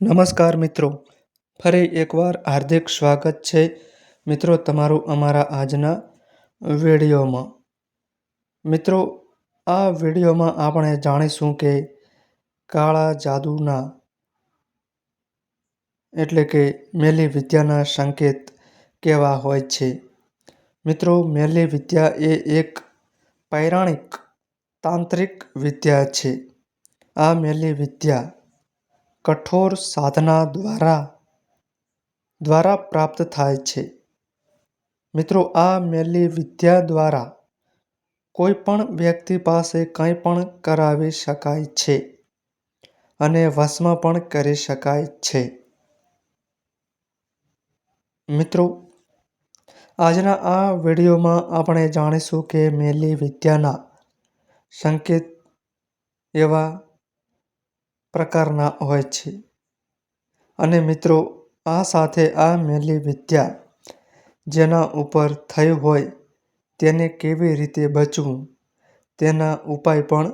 નમસ્કાર મિત્રો. ફરી એકવાર હાર્દિક સ્વાગત છે મિત્રો તમારું અમારા આજના વિડીયોમાં. મિત્રો, આ વિડીયોમાં આપણે જાણીશું કે કાળા જાદુના એટલે કે મેલી વિદ્યાના સંકેત કેવા હોય છે. મિત્રો, મેલી વિદ્યા એ એક પૌરાણિક તાંત્રિક વિદ્યા છે. આ મેલી વિદ્યા કઠોર સાધના દ્વારા દ્વારા પ્રાપ્ત થાય છે. મિત્રો, આ મેલી વિદ્યા દ્વારા કોઈ પણ વ્યક્તિ પાસે કંઈ પણ કરાવી શકાય છે અને વશમાં પણ કરી શકાય છે. મિત્રો, આજના આ વિડીયોમાં આપણે જાણીશું કે મેલી વિદ્યાના સંકેત એવા પ્રકારના હોય છે. અને મિત્રો, આ સાથે આ મેલી વિદ્યા જેના ઉપર થઈ હોય તેને કેવી રીતે બચવું તેના ઉપાય પણ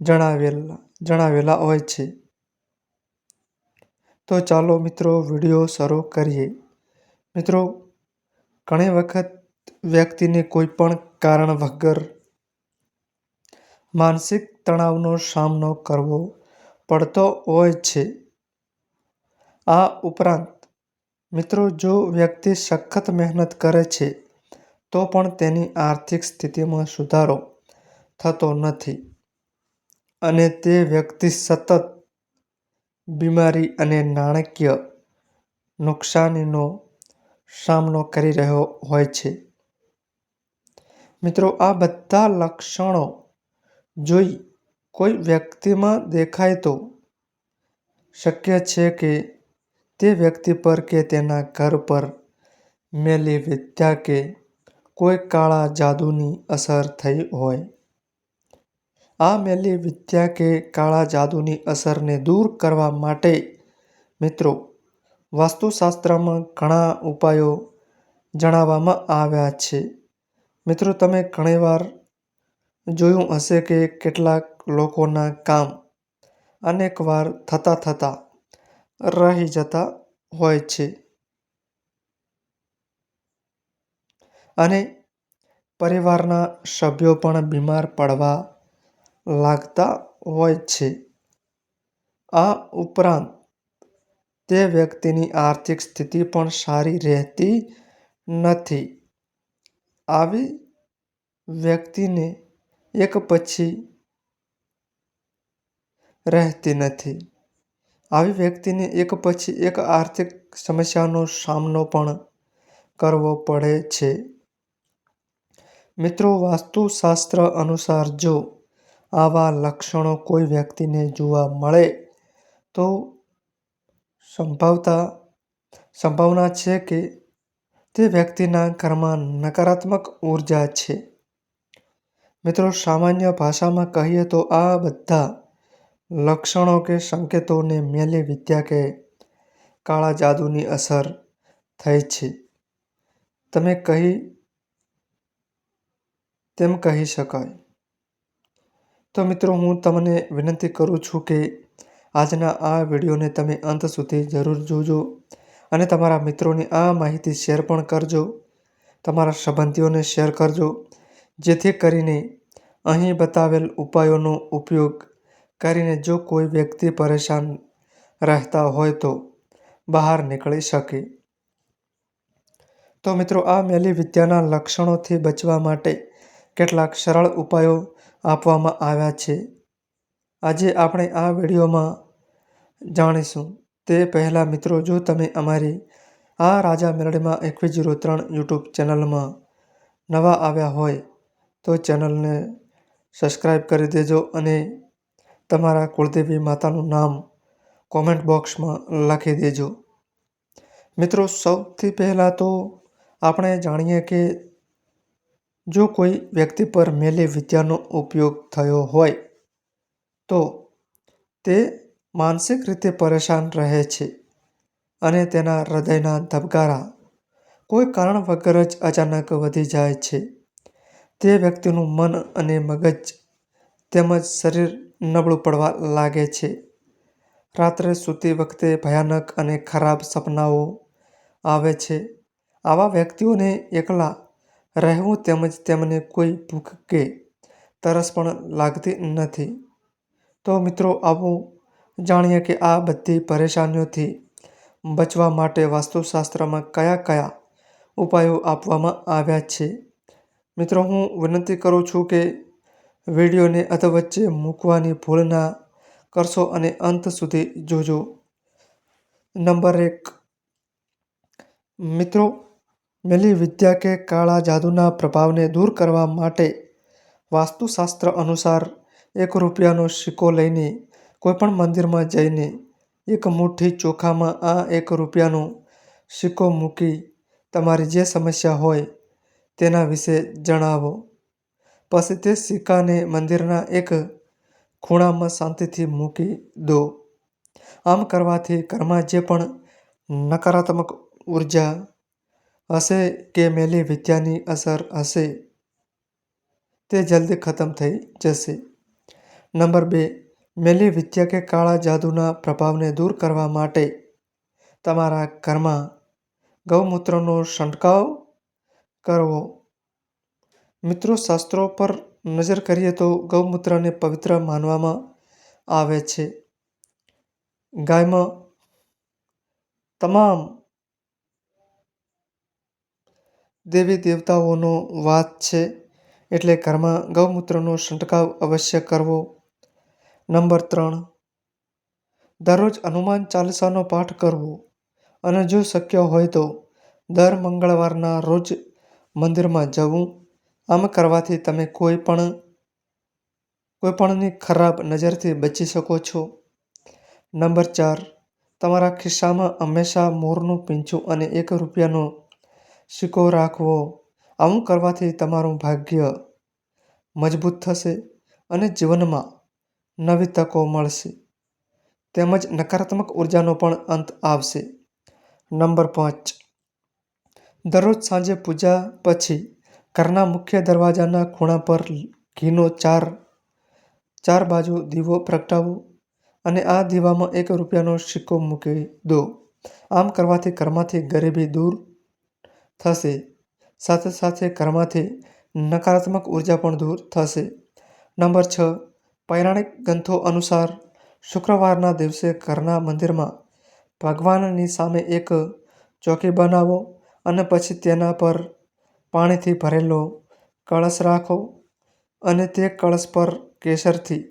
જણાવેલા જણાવેલા હોય છે. તો ચાલો મિત્રો, વીડિયો શરૂ કરીએ. મિત્રો, ઘણી વખત વ્યક્તિને કોઈ પણ કારણ વગર માનસિક તણાવનો સામનો કરવો પડતો હોય છે. આ ઉપરાંત, મિત્રો, જો વ્યક્તિ સખત મહેનત કરે છે, તો પણ તેની આર્થિક સ્થિતિમાં સુધારો થતો નથી અને તે વ્યક્તિ સતત બીમારી અને નાણાકીય નુકસાનીનો સામનો કરી રહ્યો હોય છે. મિત્રો, આ બધા લક્ષણો જોઈ કોઈ વ્યક્તિમાં દેખાય તો શક્ય છે કે તે વ્યક્તિ પર કે તેના ઘર પર મેલી વિદ્યા કે કોઈ કાળા જાદુની અસર થઈ હોય. આ મેલી વિદ્યા કે કાળા જાદુની અસરને દૂર કરવા માટે મિત્રો વાસ્તુશાસ્ત્રમાં ઘણા ઉપાયો જણાવવામાં આવ્યા છે. મિત્રો, તમે ઘણીવાર જોયું હશે કે કેટલાક લોકોના કામ અનેકવાર થતા થતા રહી જતા હોય છે. અને પરિવારના સભ્યો પણ બીમાર પડવા લાગતા હોય છે. આ ઉપરાંત તે વ્યક્તિની આર્થિક સ્થિતિ પણ સારી રહેતી નથી. આવી વ્યક્તિને એક પછી રહેતી નથી. આવી વ્યક્તિને એક પછી એક આર્થિક સમસ્યાનો સામનો પણ કરવો પડે છે. મિત્રો, વાસ્તુશાસ્ત્ર અનુસાર જો આવા લક્ષણો કોઈ વ્યક્તિને જોવા મળે, તો સંભવતા, સંભાવના છે કે તે વ્યક્તિના ઘરમાં નકારાત્મક ઊર્જા છે. મિત્રો, સામાન્ય ભાષામાં કહીએ તો આ બધા લક્ષણો કે સંકેતોને મેલી વિદ્યા કે કાળા જાદુની અસર થઈ છે. તમે કહી, તેમ કહી શકાય. તો મિત્રો, હું તમને વિનંતી કરું છું કે આજના આ વિડીયોને તમે અંત સુધી જરૂર જોજો અને તમારા મિત્રોને આ માહિતી શેર પણ કરજો. તમારા સંબંધીઓને શેર કરજો, જેથી કરીને અહીં બતાવેલ ઉપાયોનો ઉપયોગ કરીને જો કોઈ વ્યક્તિ પરેશાન રહેતા હોય તો બહાર નીકળી શકે. તો મિત્રો, આ મેલી વિદ્યાના લક્ષણોથી બચવા માટે કેટલાક સરળ ઉપાયો આપવામાં આવ્યા છે. આજે આપણે આ વિડીયોમાં જાણીશું. તે પહેલાં મિત્રો, જો તમે અમારી આ રાજા મેલડીમાં એકવીસ જીરો ત્રણ યુટ્યુબ ચેનલમાં નવા આવ્યા હોય, તો ચેનલને સબસ્ક્રાઈબ કરી દેજો અને તમારા કુળદેવી માતાનું નામ કોમેન્ટ બોક્સમાં લખી દેજો. મિત્રો, સૌથી પહેલાં તો આપણે જાણીએ કે જો કોઈ વ્યક્તિ પર મેલી વિદ્યાનો ઉપયોગ થયો હોય, તો તે માનસિક રીતે પરેશાન રહે છે અને તેના હૃદયના ધબકારા કોઈ કારણ વગર જ અચાનક વધી જાય છે. તે વ્યક્તિનું મન અને મગજ તેમજ શરીર નબળું પડવા લાગે છે. રાત્રે સૂતી વખતે ભયાનક અને ખરાબ સપનાઓ આવે છે. આવા વ્યક્તિઓને એકલા રહેવું તેમજ તેમને કોઈ ભૂખ કે તરસ પણ લાગતી નથી. તો મિત્રો, આવો જાણીએ કે આ બધી પરેશાનીઓથી બચવા માટે વાસ્તુશાસ્ત્રમાં કયા કયા ઉપાયો આપવામાં આવ્યા છે. મિત્રો, હું વિનંતી કરું છું કે વિડીયોને અધવચ્ચે મૂકવાની ભૂલ ના કરશો અને અંત સુધી જોજો. નંબર એક. મિત્રો, મેલી વિદ્યા કે કાળા જાદુના પ્રભાવને દૂર કરવા માટે વાસ્તુશાસ્ત્ર અનુસાર એક રૂપિયાનો સિક્કો લઈને કોઈપણ મંદિરમાં જઈને એક મુઠ્ઠી ચોખામાં આ એક રૂપિયાનો સિક્કો મૂકી તમારી જે સમસ્યા હોય તેના વિશે જણાવો. પછી તે સિક્કાને મંદિરના એક ખૂણામાં શાંતિથી મૂકી દો. આમ કરવાથી ઘરમાં જે પણ નકારાત્મક ઊર્જા હશે કે મેલી વિદ્યાની અસર હશે, તે જલ્દી ખતમ થઈ જશે. નંબર બે, મેલી વિદ્યા કે કાળા જાદુના પ્રભાવને દૂર કરવા માટે તમારા ઘરમાં ગૌમૂત્રનો છંટકાવ કરવો. મિત્રો, શાસ્ત્રો પર નજર કરીએ તો ગૌમૂત્રને પવિત્ર માનવામાં આવે છે. ગાયમાં તમામ દેવી દેવતાઓનો વાત છે, એટલે ઘરમાં ગૌમૂત્રનો છંટકાવ અવશ્ય કરવો. નંબર ત્રણ, દરરોજ હનુમાન ચાલીસાનો પાઠ કરવો. અને જો શક્ય હોય તો દર મંગળવારના રોજ મંદિરમાં જવું. આમ કરવાથી તમે કોઈ પણ કોઈપણની ખરાબ નજરથી બચી શકો છો. નંબર ચાર, તમારા ખિસ્સામાં હંમેશા મોરનું પીંછું અને એક રૂપિયાનો સિક્કો રાખવો. આવું કરવાથી તમારું ભાગ્ય મજબૂત થશે અને જીવનમાં નવી તકો મળશે. તેમજ નકારાત્મક ઉર્જાનો પણ અંત આવશે. નંબર પાંચ, દરરોજ સાંજે પૂજા પછી ઘરના મુખ્ય દરવાજાના ખૂણા પર ઘીનો ચાર ચાર બાજુ દીવો પ્રગટાવો અને આ દીવામાં એક રૂપિયાનો સિક્કો મૂકી દો. આમ કરવાથી ઘરમાંથી ગરીબી દૂર થશે. સાથે સાથે ઘરમાંથી નકારાત્મક ઊર્જા પણ દૂર થશે. નંબર છ, પૌરાણિક ગ્રંથો અનુસાર શુક્રવારના દિવસે ઘરના મંદિરમાં ભગવાનની સામે એક ચોકી બનાવો અને પછી તેના પર પાણીથી ભરેલો કળશ રાખો અને તે કળશ પર કેસરથી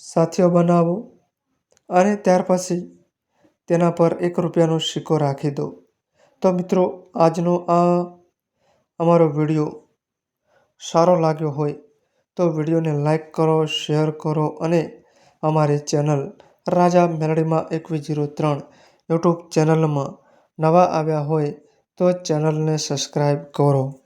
સાથીઓ બનાવો અને ત્યાર પછી તેના પર એક રૂપિયાનો સિક્કો રાખી દો. તો મિત્રો, આજનો આ અમારો વીડિયો સારો લાગ્યો હોય તો વિડીયોને લાઈક કરો, શેર કરો અને અમારી ચેનલ રાજા મેલડીમાં એકવીસ જીરો ત્રણ યુટ્યુબ ચેનલમાં નવા આવ્યા હોય તો ચેનલને સબસ્ક્રાઈબ કરો.